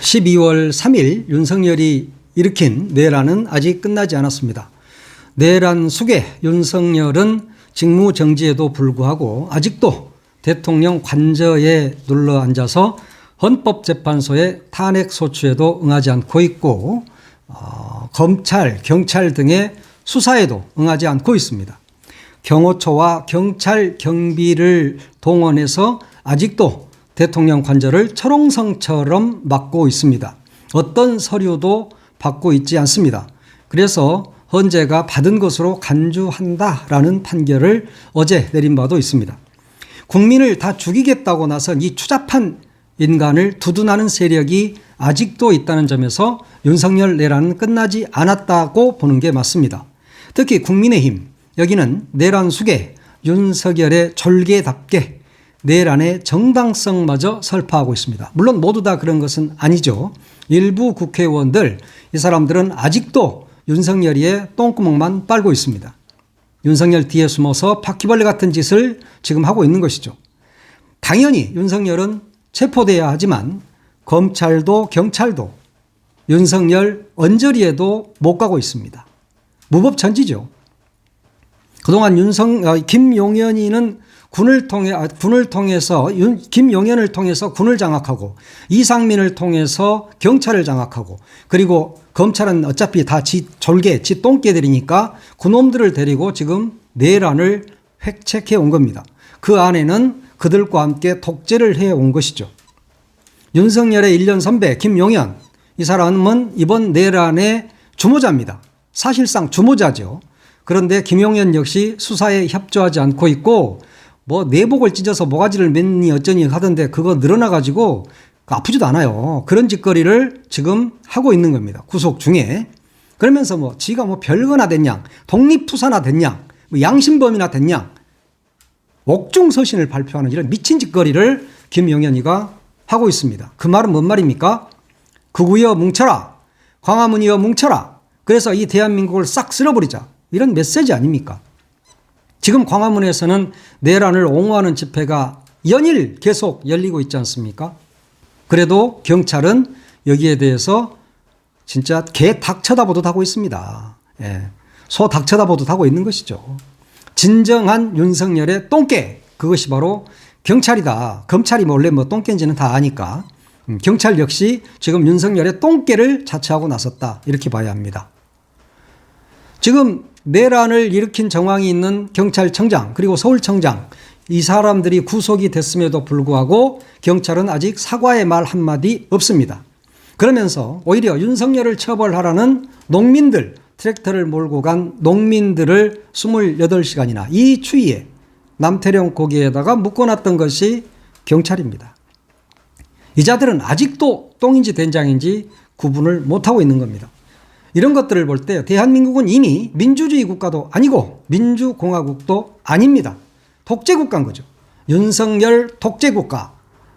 12월 3일 윤석열이 일으킨 내란은 아직 끝나지 않았습니다. 내란 숙의 윤석열은 직무 정지에도 불구하고 아직도 대통령 관저에 눌러 앉아서 헌법재판소의 탄핵 소추에도 응하지 않고 있고 어, 검찰, 경찰 등의 수사에도 응하지 않고 있습니다. 경호처와 경찰 경비를 동원해서 아직도 대통령 관저를 철옹성처럼 막고 있습니다. 어떤 서류도 받고 있지 않습니다. 그래서 헌재가 받은 것으로 간주한다라는 판결을 어제 내린 바도 있습니다. 국민을 다 죽이겠다고 나선 이 추잡한 인간을 두둔하는 세력이 아직도 있다는 점에서 윤석열 내란은 끝나지 않았다고 보는 게 맞습니다. 특히 국민의힘 여기는 내란 숙에 윤석열의 졸개답게 내란의 정당성마저 설파하고 있습니다. 물론 모두 다 그런 것은 아니죠. 일부 국회의원들 이 사람들은 아직도 윤석열이의 똥구멍만 빨고 있습니다. 윤석열 뒤에 숨어서 바퀴벌레 같은 짓을 지금 하고 있는 것이죠. 당연히 윤석열은 체포돼야 하지만 검찰도 경찰도 윤석열 언저리에도 못 가고 있습니다. 무법천지죠. 그동안 윤석 어, 김용현이는 군을 통해 아, 군을 통해서 윤, 김용현을 통해서 군을 장악하고 이상민을 통해서 경찰을 장악하고 그리고 검찰은 어차피 다 지 졸개 지 똥개들이니까 그놈들을 데리고 지금 내란을 획책해 온 겁니다. 그 안에는 그들과 함께 독재를 해 온 것이죠. 윤석열의 1년 선배 김용현 이 사람은 이번 내란의 주모자입니다. 사실상 주모자죠. 그런데 김용현 역시 수사에 협조하지 않고 있고 뭐 내복을 찢어서 모가지를 맺니 어쩌니 하던데 그거 늘어나가지고 아프지도 않아요. 그런 짓거리를 지금 하고 있는 겁니다. 구속 중에. 그러면서 뭐 지가 뭐 별거나 됐냐, 독립투사나 됐냐, 뭐 양심범이나 됐냐, 옥중서신을 발표하는 이런 미친 짓거리를 김용현이가 하고 있습니다. 그 말은 뭔 말입니까? 극우여 뭉쳐라. 광화문이여 뭉쳐라. 그래서 이 대한민국을 싹 쓸어버리자. 이런 메시지 아닙니까? 지금 광화문에서는 내란을 옹호하는 집회가 연일 계속 열리고 있지 않습니까? 그래도 경찰은 여기에 대해서 진짜 개닭 쳐다보듯 하고 있습니다. 예. 소닭 쳐다보듯 하고 있는 것이죠. 진정한 윤석열의 똥개 그것이 바로 경찰이다. 검찰이 원래 뭐 똥개인지는 다 아니까 음, 경찰 역시 지금 윤석열의 똥개를 자처하고 나섰다 이렇게 봐야 합니다. 지금 내란을 일으킨 정황이 있는 경찰청장 그리고 서울청장 이 사람들이 구속이 됐음에도 불구하고 경찰은 아직 사과의 말 한마디 없습니다. 그러면서 오히려 윤석열을 처벌하라는 농민들 트랙터를 몰고 간 농민들을 28시간이나 이 추위에 남태령 고기에다가 묶어놨던 것이 경찰입니다. 이 자들은 아직도 똥인지 된장인지 구분을 못하고 있는 겁니다. 이런 것들을 볼 때 대한민국은 이미 민주주의 국가도 아니고 민주공화국도 아닙니다. 독재국가인 거죠. 윤석열 독재국가,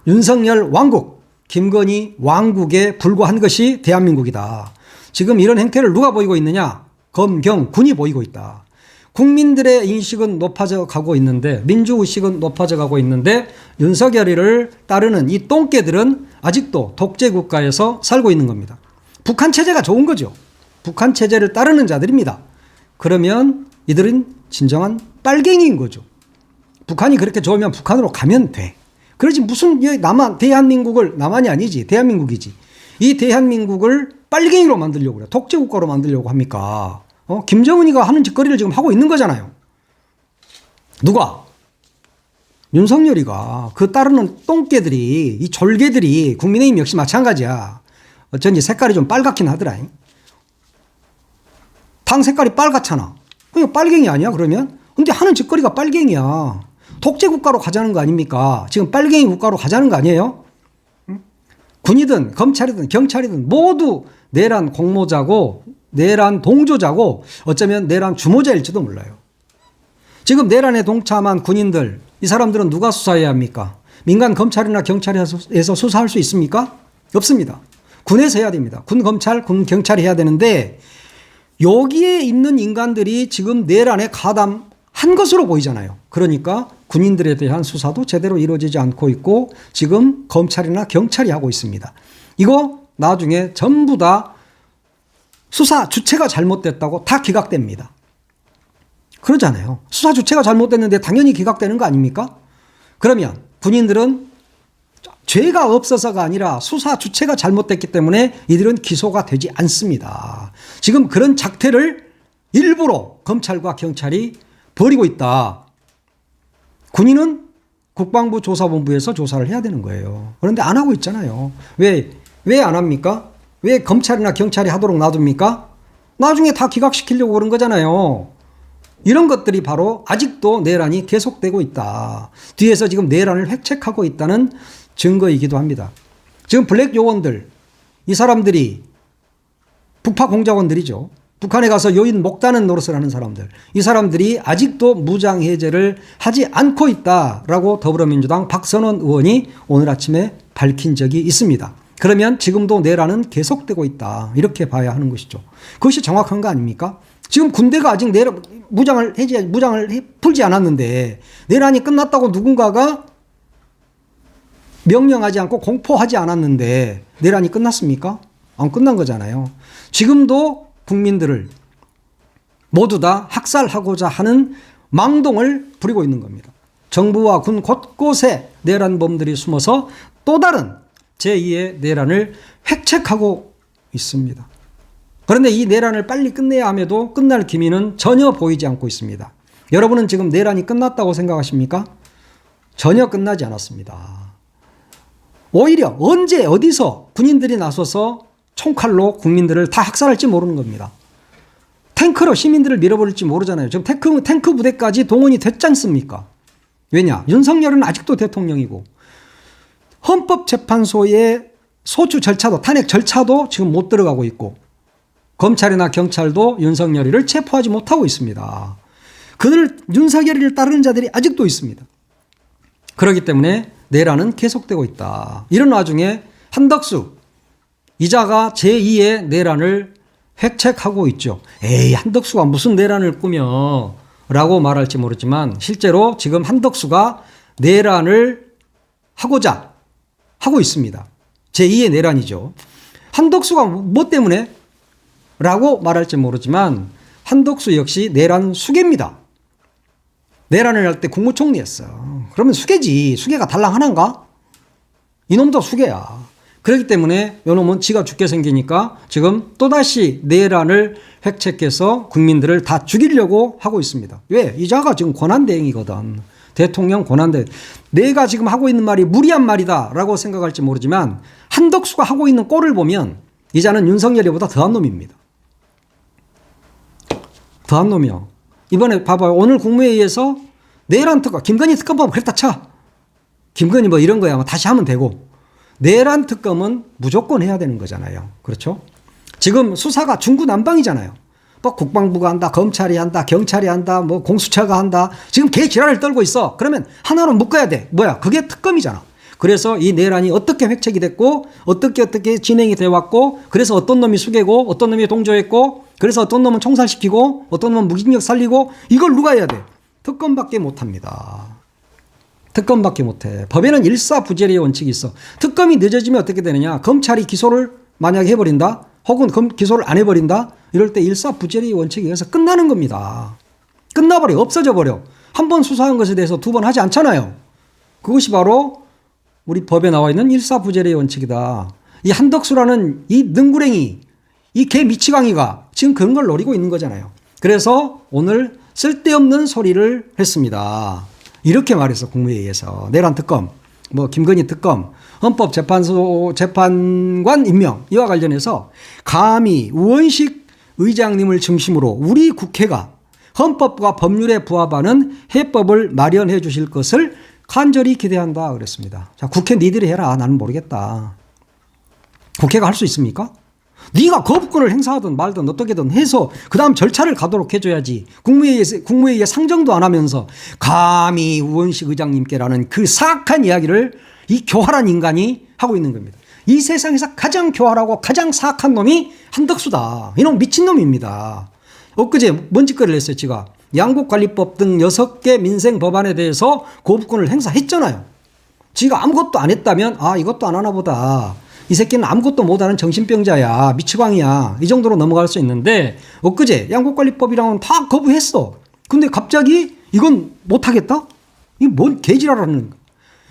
윤석열 왕국, 김건희 왕국에 불과한 것이 대한민국이다. 지금 이런 행태를 누가 보이고 있느냐? 검경 군이 보이고 있다. 국민들의 인식은 높아져 가고 있는데 민주의식은 높아져 가고 있는데 윤석열이를 따르는 이 똥개들은 아직도 독재 국가에서 살고 있는 겁니다. 북한 체제가 좋은 거죠. 북한 체제를 따르는 자들입니다. 그러면 이들은 진정한 빨갱이인 거죠. 북한이 그렇게 좋으면 북한으로 가면 돼. 그러지 무슨 남한 대한민국을 남한이 아니지 대한민국이지. 이 대한민국을 빨갱이로 만들려고 그래. 독재 국가로 만들려고 합니까? 어? 김정은이가 하는 짓거리를 지금 하고 있는 거잖아요. 누가? 윤석열이가 그 따르는 똥개들이 이 졸개들이 국민의힘 역시 마찬가지야. 어쩐지 색깔이 좀 빨갛긴 하더라. 당 색깔이 빨갛잖아. 그냥 빨갱이 아니야, 그러면? 근데 하는 짓거리가 빨갱이야. 독재 국가로 가자는 거 아닙니까? 지금 빨갱이 국가로 가자는 거 아니에요? 군이든 검찰이든 경찰이든 모두 내란 공모자고 내란 동조자고 어쩌면 내란 주모자일지도 몰라요. 지금 내란에 동참한 군인들 이 사람들은 누가 수사해야 합니까? 민간 검찰이나 경찰에서 수사할 수 있습니까? 없습니다. 군에서 해야 됩니다. 군 검찰, 군 경찰이 해야 되는데 여기에 있는 인간들이 지금 내란에 가담한 것으로 보이잖아요. 그러니까 군인들에 대한 수사도 제대로 이루어지지 않고 있고 지금 검찰이나 경찰이 하고 있습니다. 이거 나중에 전부 다 수사 주체가 잘못됐다고 다 기각됩니다. 그러잖아요. 수사 주체가 잘못됐는데 당연히 기각되는 거 아닙니까? 그러면 군인들은 죄가 없어서가 아니라 수사 주체가 잘못됐기 때문에 이들은 기소가 되지 않습니다. 지금 그런 작태를 일부러 검찰과 경찰이 벌이고 있다. 군인은 국방부 조사본부에서 조사를 해야 되는 거예요. 그런데 안 하고 있잖아요. 왜, 왜 안 합니까? 왜 검찰이나 경찰이 하도록 놔둡니까? 나중에 다 기각시키려고 그런 거잖아요. 이런 것들이 바로 아직도 내란이 계속되고 있다. 뒤에서 지금 내란을 획책하고 있다는 증거이기도 합니다. 지금 블랙 요원들, 이 사람들이 북파 공작원들이죠. 북한에 가서 요인 목다는 노릇을 하는 사람들. 이 사람들이 아직도 무장 해제를 하지 않고 있다라고 더불어민주당 박선원 의원이 오늘 아침에 밝힌 적이 있습니다. 그러면 지금도 내란은 계속되고 있다. 이렇게 봐야 하는 것이죠. 그것이 정확한 거 아닙니까? 지금 군대가 아직 내란, 무장을 해제, 무장을 해, 풀지 않았는데 내란이 끝났다고 누군가가 명령하지 않고 공포하지 않았는데 내란이 끝났습니까? 안 끝난 거잖아요. 지금도 국민들을 모두 다 학살하고자 하는 망동을 부리고 있는 겁니다. 정부와 군 곳곳에 내란범들이 숨어서 또 다른 제2의 내란을 획책하고 있습니다. 그런데 이 내란을 빨리 끝내야 함에도 끝날 기미는 전혀 보이지 않고 있습니다. 여러분은 지금 내란이 끝났다고 생각하십니까? 전혀 끝나지 않았습니다. 오히려 언제 어디서 군인들이 나서서 총칼로 국민들을 다 학살할지 모르는 겁니다. 탱크로 시민들을 밀어버릴지 모르잖아요. 지금 탱크, 탱크 부대까지 동원이 됐지 않습니까? 왜냐? 윤석열은 아직도 대통령이고 헌법재판소의 소추 절차도 탄핵 절차도 지금 못 들어가고 있고 검찰이나 경찰도 윤석열이를 체포하지 못하고 있습니다. 그들 윤석열이를 따르는 자들이 아직도 있습니다. 그렇기 때문에 내란은 계속되고 있다. 이런 와중에 한덕수 이자가 제2의 내란을 획책하고 있죠. 에이 한덕수가 무슨 내란을 꾸며 라고 말할지 모르지만 실제로 지금 한덕수가 내란을 하고자 하고 있습니다. 제2의 내란이죠. 한덕수가 뭐 때문에? 라고 말할지 모르지만 한덕수 역시 내란 수계입니다. 내란을 할 때 국무총리였어. 그러면 수계지. 수계가 달랑 하나인가? 이놈도 수계야. 그렇기 때문에 요놈은 지가 죽게 생기니까 지금 또다시 내란을 획책해서 국민들을 다 죽이려고 하고 있습니다. 왜? 이자가 지금 권한대행이거든. 대통령 권한대. 내가 지금 하고 있는 말이 무리한 말이다라고 생각할지 모르지만 한덕수가 하고 있는 꼴을 보면 이자는 윤석열이보다 더한 놈입니다. 더한 놈이요. 이번에 봐봐요. 오늘 국무회의에서 내란 특검, 김건희 특검법 그랬다 쳐. 김건희 뭐 이런 거야. 뭐 다시 하면 되고. 내란 특검은 무조건 해야 되는 거잖아요. 그렇죠? 지금 수사가 중구난방이잖아요. 뭐 국방부가 한다, 검찰이 한다, 경찰이 한다, 뭐 공수처가 한다. 지금 개 지랄을 떨고 있어. 그러면 하나로 묶어야 돼. 뭐야? 그게 특검이잖아. 그래서 이 내란이 어떻게 획책이 됐고 어떻게 어떻게 진행이 돼 왔고 그래서 어떤 놈이 수개고 어떤 놈이 동조했고 그래서 어떤 놈은 총살시키고 어떤 놈은 무기징역 살리고 이걸 누가 해야 돼? 특검밖에 못 합니다. 특검밖에 못해. 법에는 일사부재리의 원칙이 있어. 특검이 늦어지면 어떻게 되느냐? 검찰이 기소를 만약에 해버린다? 혹은 검, 기소를 안 해버린다? 이럴 때 일사부재리의 원칙에 의해서 끝나는 겁니다. 끝나버려. 없어져 버려. 한 번 수사한 것에 대해서 두 번 하지 않잖아요. 그것이 바로 우리 법에 나와 있는 일사부재리의 원칙이다. 이 한덕수라는 이 능구랭이, 이 개 미치광이가 지금 그런 걸 노리고 있는 거잖아요. 그래서 오늘 쓸데없는 소리를 했습니다. 이렇게 말해서 국무회의에서 내란 특검, 뭐 김건희 특검, 헌법재판소 재판관 임명 이와 관련해서 감히 우원식 의장님을 중심으로 우리 국회가 헌법과 법률에 부합하는 해법을 마련해 주실 것을 간절히 기대한다 그랬습니다. 자, 국회 니들이 해라. 나는 모르겠다. 국회가 할 수 있습니까? 네가 거부권을 행사하든 말든 어떻게든 해서 그다음 절차를 가도록 해줘야지. 국무회의에 국무회의에 상정도 안 하면서 감히 우원식 의장님께라는 그 사악한 이야기를 이 교활한 인간이 하고 있는 겁니다. 이 세상에서 가장 교활하고 가장 사악한 놈이 한덕수다. 이놈 미친놈입니다. 엊그제 뭔 짓거리를 했어요, 지가. 양국관리법 등 6개 민생 법안에 대해서 거부권을 행사했잖아요. 지가 아무것도 안 했다면, 아, 이것도 안 하나 보다. 이 새끼는 아무것도 못하는 정신병자야. 미치광이야. 이 정도로 넘어갈 수 있는데 엊그제 양국관리법이랑은 다 거부했어. 근데 갑자기 이건 못하겠다? 이게 뭔 개지랄하는 거.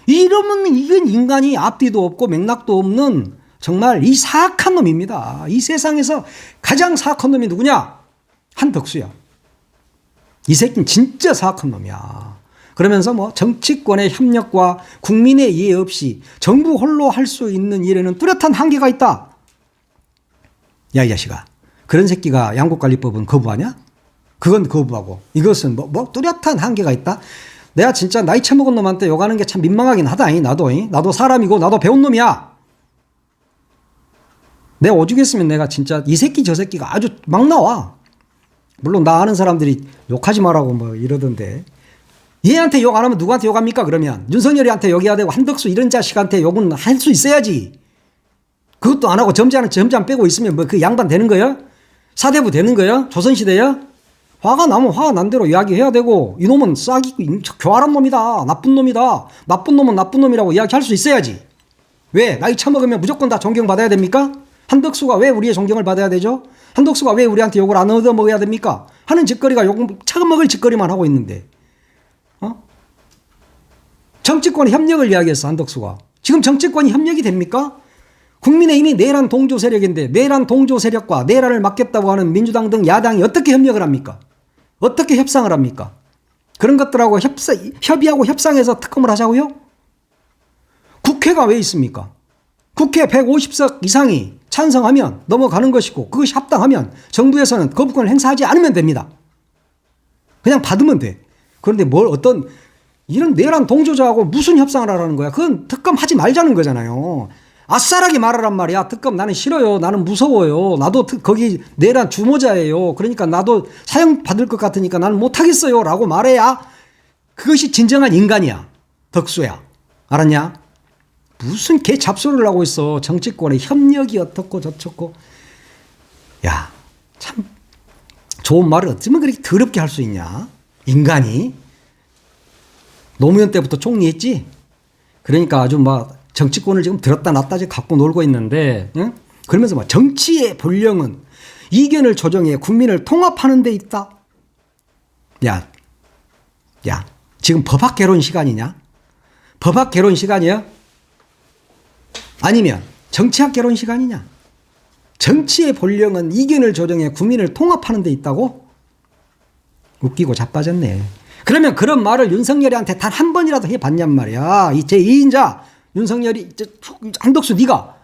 이러면 이건 인간이 앞뒤도 없고 맥락도 없는 정말 이 사악한 놈입니다. 이 세상에서 가장 사악한 놈이 누구냐? 한덕수야. 이 새끼는 진짜 사악한 놈이야. 그러면서 뭐 정치권의 협력과 국민의 이해 없이 정부 홀로 할 수 있는 일에는 뚜렷한 한계가 있다. 야, 이 자식아. 그런 새끼가 양국관리법은 거부하냐? 그건 거부하고 이것은 뭐, 뭐 뚜렷한 한계가 있다. 내가 진짜 나이 처먹은 놈한테 욕하는 게 참 민망하긴 하다. 나도 나도 사람이고 나도 배운 놈이야. 내 오죽했으면 내가 진짜 이 새끼 저 새끼가 아주 막 나와. 물론 나 아는 사람들이 욕하지 말라고 뭐 이러던데 얘한테 욕 안 하면 누구한테 욕합니까? 그러면 윤석열이한테 욕해야 되고 한덕수 이런 자식한테 욕은 할 수 있어야지. 그것도 안 하고 점잖은 점잖 빼고 있으면 뭐 그 양반 되는 거야 사대부 되는 거야 조선시대야 화가 나면 화가 난 대로 이야기해야 되고 이놈은 싹이 교활한 놈이다. 나쁜 놈이다. 나쁜 놈은 나쁜 놈이라고 이야기할 수 있어야지. 왜? 나이 처먹으면 무조건 다 존경받아야 됩니까? 한덕수가 왜 우리의 존경을 받아야 되죠? 한덕수가 왜 우리한테 욕을 안 얻어 먹어야 됩니까? 하는 짓거리가 욕 처먹을 짓거리만 하고 있는데. 어? 정치권 협력을 이야기했어 한덕수가. 지금 정치권이 협력이 됩니까? 국민의힘이 내란 동조 세력인데 내란 동조 세력과 내란을 막겠다고 하는 민주당 등 야당이 어떻게 협력을 합니까? 어떻게 협상을 합니까? 그런 것들하고 협사, 협의하고 협상해서 특검을 하자고요? 국회가 왜 있습니까? 국회 150석 이상이 찬성하면 넘어가는 것이고 그것이 합당하면 정부에서는 거부권을 행사하지 않으면 됩니다. 그냥 받으면 돼. 그런데 뭘 어떤 이런 내란 동조자하고 무슨 협상을 하라는 거야? 그건 특검 하지 말자는 거잖아요. 아싸라게 말하란 말이야. 특검 나는 싫어요. 나는 무서워요. 나도 특, 거기 내란 주모자예요. 그러니까 나도 사형 받을 것 같으니까 나는 못 하겠어요. 라고 말해야 그것이 진정한 인간이야. 덕수야. 알았냐? 무슨 개 잡소리를 하고 있어. 정치권의 협력이 어떻고 저쩌고. 야, 참 좋은 말을 어쩌면 그렇게 더럽게 할 수 있냐? 인간이 노무현 때부터 총리했지. 그러니까 아주 막 정치권을 지금 들었다 놨다 지금 갖고 놀고 있는데, 응? 그러면서 막 정치의 본령은 이견을 조정해 국민을 통합하는 데 있다. 야, 야, 지금 법학 개론 시간이냐? 법학 개론 시간이야? 아니면 정치학 개론 시간이냐? 정치의 본령은 이견을 조정해 국민을 통합하는 데 있다고? 웃기고 자빠졌네. 그러면 그런 말을 윤석열이한테 단 한 번이라도 해봤냔 말이야. 이 제2인자 윤석열이 한덕수 네가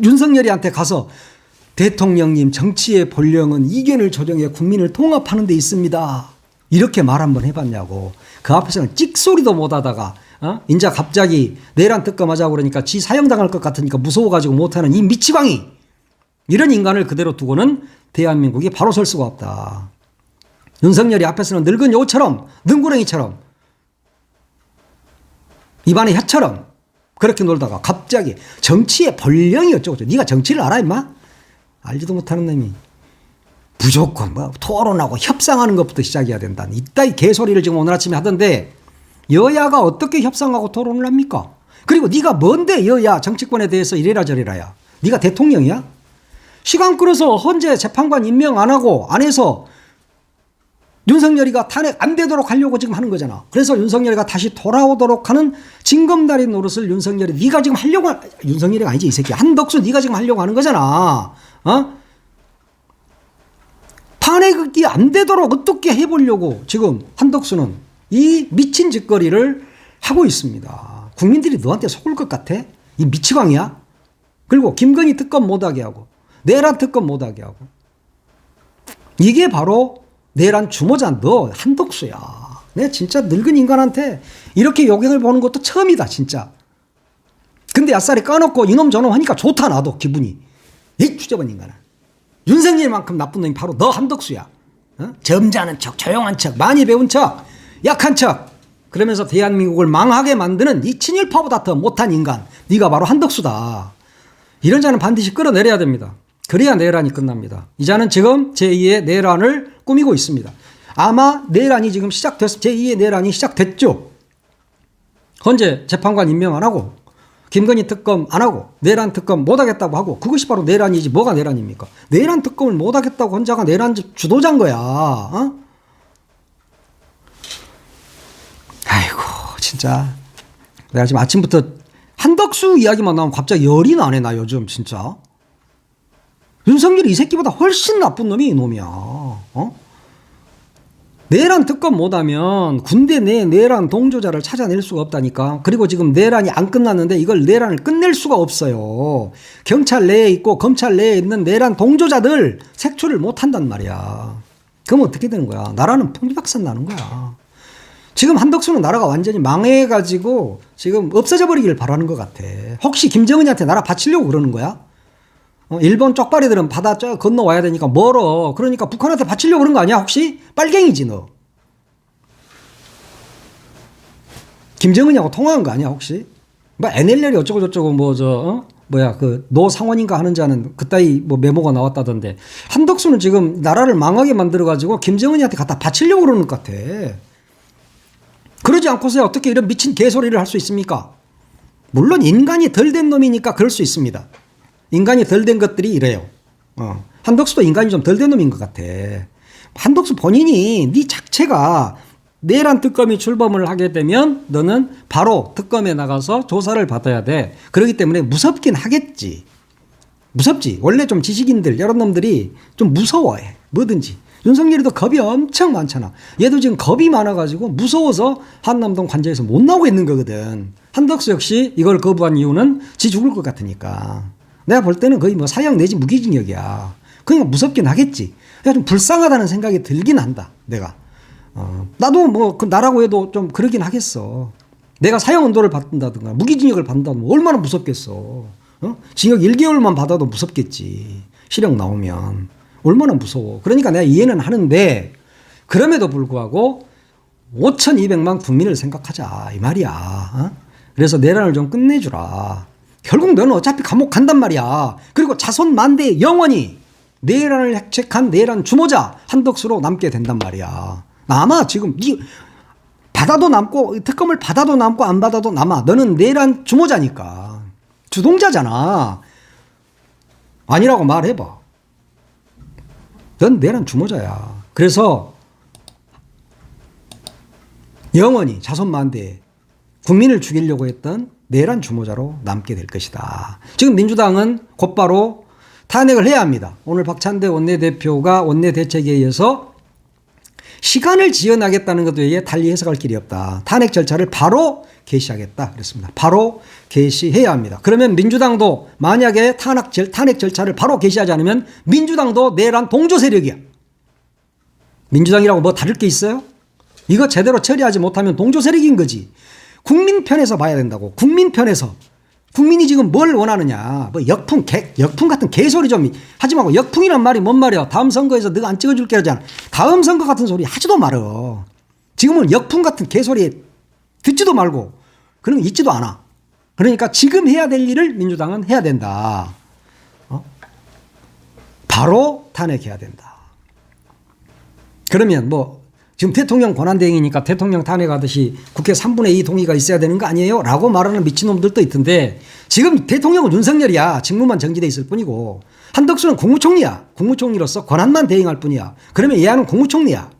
윤석열이한테 가서 대통령님 정치의 본령은 이견을 조정해 국민을 통합하는 데 있습니다. 이렇게 말 한 번 해봤냐고. 그 앞에서는 찍소리도 못하다가 어? 인자 갑자기 내란 특검하자고 그러니까 지 사형당할 것 같으니까 무서워가지고 못하는 이 미치광이 이런 인간을 그대로 두고는 대한민국이 바로 설 수가 없다. 윤석열이 앞에서는 늙은 요처럼 능구렁이처럼 입안의 혀처럼 그렇게 놀다가 갑자기 정치의 본령이 어쩌고 네가 정치를 알아 임마? 알지도 못하는 놈이 무조건 뭐 토론하고 협상하는 것부터 시작해야 된다. 이따이 개소리를 지금 오늘 아침에 하던데 여야가 어떻게 협상하고 토론을 합니까? 그리고 네가 뭔데 여야 정치권에 대해서 이래라 저래라야. 네가 대통령이야? 시간 끌어서 헌재 재판관 임명 안 하고 안 해서 윤석열이가 탄핵 안 되도록 하려고 지금 하는 거잖아. 그래서 윤석열이가 다시 돌아오도록 하는 징검다리 노릇을 윤석열이 네가 지금 하려고 하... 윤석열이가 아니지 이 새끼 한덕수 네가 지금 하려고 하는 거잖아. 어? 탄핵이 안 되도록 어떻게 해보려고 지금 한덕수는 이 미친 짓거리를 하고 있습니다. 국민들이 너한테 속을 것 같아? 이 미치광이야? 그리고 김건희 특검 못하게 하고 내란 특검 못하게 하고 이게 바로 내란 주모자 너 한덕수야. 내 진짜 늙은 인간한테 이렇게 요경을 보는 것도 처음이다 진짜. 근데 아싸리 까놓고 이놈 저놈 하니까 좋다 나도 기분이. 이 추접한 인간아. 윤석열만큼 나쁜 놈이 바로 너 한덕수야. 어? 점잖은 척, 조용한 척, 많이 배운 척, 약한 척. 그러면서 대한민국을 망하게 만드는 이 친일파보다 더 못한 인간. 네가 바로 한덕수다. 이런 자는 반드시 끌어내려야 됩니다. 그래야 내란이 끝납니다. 이 자는 지금 제2의 내란을 꾸미고 있습니다. 아마 내란이 지금 시작됐, 제2의 내란이 시작됐죠. 현재 재판관 임명 안 하고 김건희 특검 안 하고 내란 특검 못 하겠다고 하고 그것이 바로 내란이지 뭐가 내란입니까? 내란 특검을 못 하겠다고 혼자가 내란 주도자인 거야. 어? 아이고 진짜 내가 지금 아침부터 한덕수 이야기만 나오면 갑자기 열이 나네 나 요즘 진짜. 윤석열이 이 새끼보다 훨씬 나쁜 놈이 이 놈이야. 어? 내란 특검 못하면 군대 내 내란 동조자를 찾아낼 수가 없다니까. 그리고 지금 내란이 안 끝났는데 이걸 내란을 끝낼 수가 없어요. 경찰 내에 있고 검찰 내에 있는 내란 동조자들 색출을 못 한단 말이야. 그럼 어떻게 되는 거야? 나라는 풍비박산 나는 거야. 지금 한덕수는 나라가 완전히 망해가지고 지금 없어져 버리기를 바라는 것 같아. 혹시 김정은이한테 나라 바치려고 그러는 거야? 어, 일본 쪽발이들은 바다 저 건너와야 되니까 멀어. 그러니까 북한한테 바치려고 그런 거 아니야? 혹시? 빨갱이지 너. 김정은이하고 통화한 거 아니야 혹시? 뭐 NLL이 어쩌고 저쩌고 뭐 저 어? 뭐야 그 노상원인가 하는 자는 그따위 뭐 메모가 나왔다던데 한덕수는 지금 나라를 망하게 만들어 가지고 김정은이한테 갖다 바치려고 그러는 것 같아. 그러지 않고서 어떻게 이런 미친 개소리를 할 수 있습니까? 물론 인간이 덜 된 놈이니까 그럴 수 있습니다. 인간이 덜 된 것들이 이래요. 어. 한덕수도 인간이 좀 덜 된 놈인 것 같아. 한덕수 본인이 네 자체가 내란 특검이 출범을 하게 되면 너는 바로 특검에 나가서 조사를 받아야 돼. 그렇기 때문에 무섭긴 하겠지. 무섭지. 원래 좀 지식인들, 여러 놈들이 좀 무서워해. 뭐든지. 윤석열이도 겁이 엄청 많잖아. 얘도 지금 겁이 많아가지고 무서워서 한남동 관저에서 못 나오고 있는 거거든. 한덕수 역시 이걸 거부한 이유는 지 죽을 것 같으니까. 내가 볼 때는 거의 뭐 사형 내지 무기징역이야. 그러니까 무섭긴 하겠지. 그냥 좀 불쌍하다는 생각이 들긴 한다. 내가. 어, 나도 뭐 그 나라고 해도 좀 그러긴 하겠어. 내가 사형 언도를 받는다든가 무기징역을 받는다면 얼마나 무섭겠어. 어? 징역 1개월만 받아도 무섭겠지. 실형 나오면 얼마나 무서워. 그러니까 내가 이해는 하는데 그럼에도 불구하고 5,200만 국민을 생각하자 이 말이야. 어? 그래서 내란을 좀 끝내주라. 결국 너는 어차피 감옥 간단 말이야. 그리고 자손 만대 영원히 내란을 획책한 내란 주모자 한덕수로 남게 된단 말이야. 남아 지금 네 받아도 남고 특검을 받아도 남고 안 받아도 남아. 너는 내란 주모자니까 주동자잖아. 아니라고 말해봐. 넌 내란 주모자야. 그래서 영원히 자손만대 국민을 죽이려고 했던 내란 주모자로 남게 될 것이다. 지금 민주당은 곧바로 탄핵을 해야 합니다. 오늘 박찬대 원내대표가 원내대책회의에서 시간을 지연하겠다는 것 외에 달리 해석할 길이 없다. 탄핵 절차를 바로 개시하겠다. 그랬습니다. 바로 개시해야 합니다. 그러면 민주당도 만약에 탄핵, 절, 탄핵 절차를 바로 개시하지 않으면 민주당도 내란 동조 세력이야. 민주당이라고 뭐 다를 게 있어요? 이거 제대로 처리하지 못하면 동조 세력인 거지. 국민 편에서 봐야 된다고. 국민 편에서. 국민이 지금 뭘 원하느냐. 뭐 역풍, 개, 역풍 같은 개소리 좀 하지 말고 역풍이란 말이 뭔 말이야. 다음 선거에서 너가 안 찍어줄게 하잖아. 다음 선거 같은 소리 하지도 말어. 지금은 역풍 같은 개소리 듣지도 말고 그런 거 있지도 않아. 그러니까 지금 해야 될 일을 민주당은 해야 된다. 어? 바로 탄핵해야 된다. 그러면 뭐 지금 대통령 권한대행이니까 대통령 탄핵하듯이 국회 3분의 2 동의가 있어야 되는 거 아니에요? 라고 말하는 미친놈들도 있던데 지금 대통령은 윤석열이야. 직무만 정지돼 있을 뿐이고 한덕수는 국무총리야. 국무총리로서 권한만 대행할 뿐이야. 그러면 얘는 국무총리야.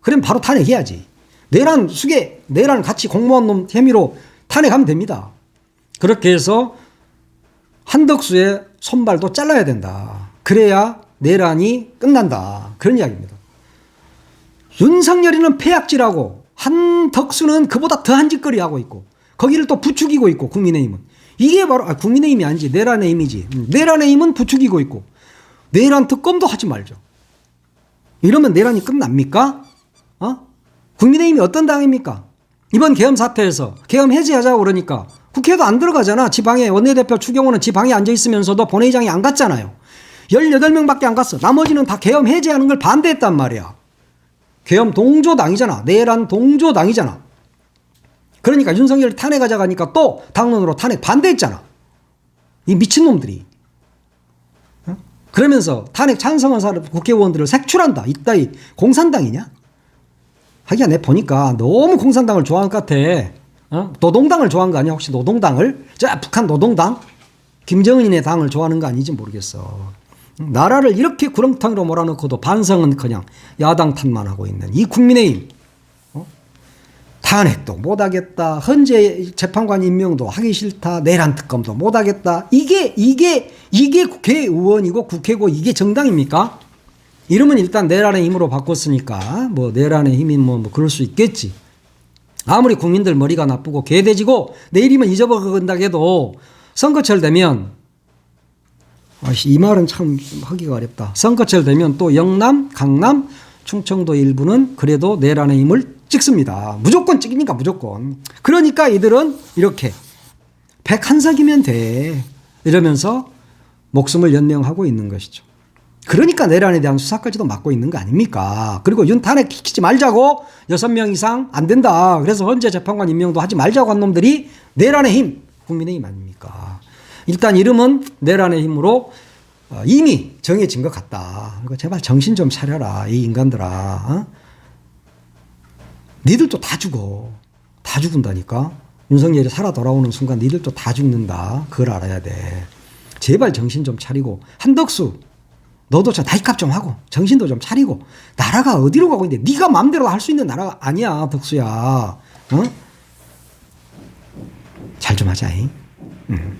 그럼 바로 탄핵해야지. 내란 수계, 내란 같이 공무원 놈 혐의로 탄핵하면 됩니다. 그렇게 해서 한덕수의 손발도 잘라야 된다. 그래야 내란이 끝난다. 그런 이야기입니다. 윤석열이는 폐악질하고 한덕수는 그보다 더한 짓거리 하고 있고 거기를 또 부추기고 있고 국민의힘은. 이게 바로 아, 국민의힘이 아니지. 내란의 힘이지. 음, 내란의 힘은 부추기고 있고 내란 특검도 하지 말죠. 이러면 내란이 끝납니까? 어? 국민의힘이 어떤 당입니까? 이번 계엄 사태에서 계엄 해제하자고 그러니까 국회도 안 들어가잖아. 지방에 원내대표 추경호는 지방에 앉아있으면서도 본회의장에 안 갔잖아요. 18명밖에 안 갔어. 나머지는 다 계엄 해제하는 걸 반대했단 말이야 계엄 동조당이잖아. 내란 동조당이잖아. 그러니까 윤석열 탄핵하자 가니까 또 당론으로 탄핵 반대했잖아. 이 미친놈들이. 어? 그러면서 탄핵 찬성한 사람 국회의원들을 색출한다. 이따위 공산당이냐? 하기야 내 보니까 너무 공산당을 좋아하는 것 같아. 어? 노동당을 좋아한 거 아니야? 혹시 노동당을? 자, 북한 노동당? 김정은의 당을 좋아하는 거 아닌지 모르겠어. 나라를 이렇게 구렁텅이로 몰아넣고도 반성은 그냥 야당 탓만 하고 있는 이 국민의힘. 어? 탄핵도 못하겠다. 헌재 재판관 임명도 하기 싫다. 내란 특검도 못하겠다. 이게, 이게, 이게 국회의원이고 국회고 이게 정당입니까? 이름은 일단 내란의 힘으로 바꿨으니까 뭐 내란의 힘이 뭐, 뭐 그럴 수 있겠지. 아무리 국민들 머리가 나쁘고 개돼지고 내일이면 잊어버린다 해도 선거철 되면 이 말은 참 하기가 어렵다. 선거철 되면 또 영남, 강남, 충청도 일부는 그래도 내란의 힘을 찍습니다. 무조건 찍으니까 무조건. 그러니까 이들은 이렇게 백한석이면 돼 이러면서 목숨을 연명하고 있는 것이죠. 그러니까 내란에 대한 수사까지도 맡고 있는 거 아닙니까? 그리고 윤 탄핵 시키지 말자고 여섯 명 이상 안 된다. 그래서 헌재 재판관 임명도 하지 말자고 한 놈들이 내란의 힘, 국민의힘 아닙니까? 일단 이름은 내란의 힘으로 어, 이미 정해진 것 같다. 그러니까 제발 정신 좀 차려라, 이 인간들아. 어? 니들도 다 죽어. 다 죽은다니까. 윤석열이 살아 돌아오는 순간 니들도 다 죽는다. 그걸 알아야 돼. 제발 정신 좀 차리고 한덕수 너도 저 나이값 좀 하고 정신도 좀 차리고 나라가 어디로 가고 있는데 네가 마음대로 할 수 있는 나라가 아니야 덕수야 어? 잘 좀 하자 잉? 응.